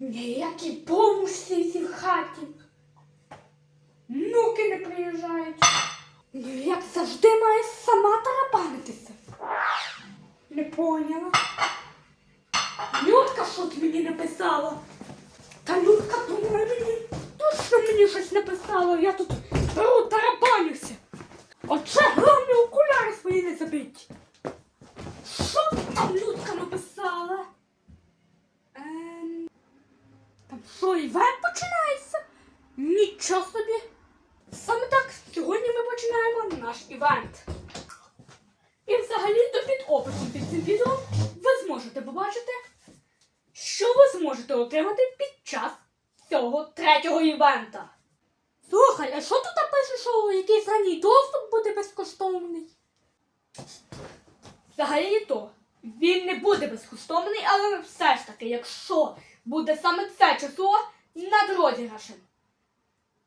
Ніякі помощі ці в хаті. Внуки не приїжджають. Ну, як завжди має сама тарабанитися. Не поняла. Людка щось мені написала. Та Людка думає мені, точно мені щось написала. Я тут беру тарабанюся. Оце головне окуляри свої не забить. Що там Людка написала? Ем... Там що, івент починається? Нічого собі. Саме так, сьогодні ми починаємо наш івент. І взагалі то під описом під цим відео ви зможете побачити, що ви зможете отримати під час цього третього івента. Слухай, а що тут пише, що якийсь ранній доступ буде безкоштовний? Взагалі то він не буде безкоштовний, але все ж таки, якщо буде саме це число над розіграшем,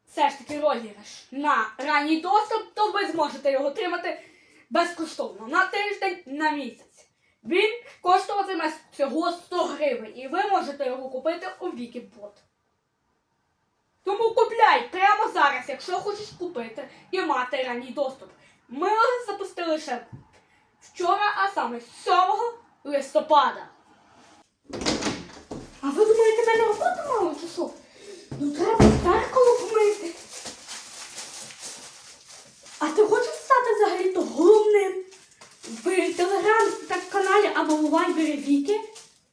все ж таки розіграш на ранній доступ, то ви зможете його отримати безкоштовно на тиждень, на місяць. Він коштуватиме всього 100 гривень, і ви можете його купити у Вікібот. Тому купляй прямо зараз, якщо хочеш купити і мати ранній доступ. Ми запустили ще вчора, а саме 7 листопада. А ви думаєте, мене роботи мало чи що? Ну треба зеркало помити. А ти хочеш стати взагалі то головним? В телеграм-каналі або у вайбері Віки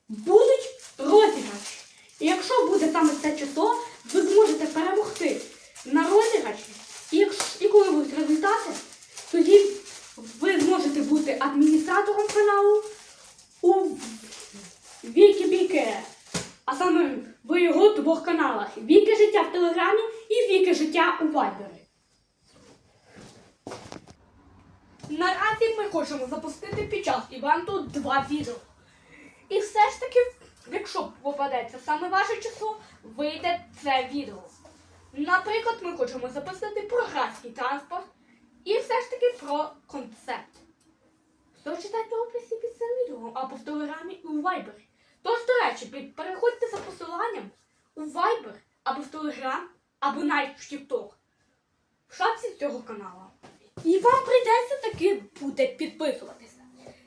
будуть розіграші. І якщо буде саме це число, ви зможете перемогти на розіграші. І, якщо, і коли будуть результати, тоді ви зможете бути адміністратором каналу у Віки Біке. А саме в його двох каналах: Віки життя в Телеграмі і Віки життя у Вайбері. Наразі ми хочемо запустити під час івенту два відео. І все ж таки, якщо попадеться саме ваше число, вийде це відео. Наприклад, ми хочемо запустити про градський транспорт і все ж таки про концепт. Хто читайте описі під цим відео або в Телеграмі і у Вайбері. Тож, до речі, переходьте за посиланням у Viber або в Телеграм, або навіть в TikTok. В шапці цього каналу. І вам прийдеться таки буде підписуватися.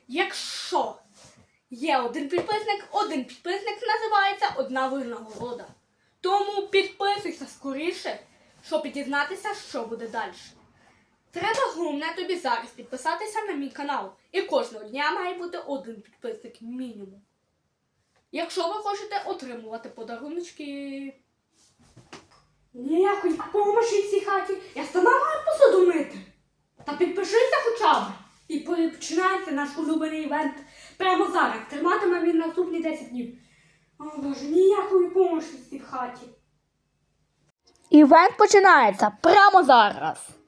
Якщо є один підписник, один підписник називається одна винагорода. Тому підписуйся скоріше, щоб дізнатися, що буде далі. Треба головне тобі зараз підписатися на мій канал. І кожного дня має бути один підписник мінімум. Якщо ви хочете отримувати подаруночки. Ніякої в цій хаті. Я сама маю посуду мити. Та підпишися хоча б. І починається наш улюблений івент прямо зараз. Триматиме він наступні 10 днів. О боже, ніякої помощі в цій хаті. Івент починається прямо зараз.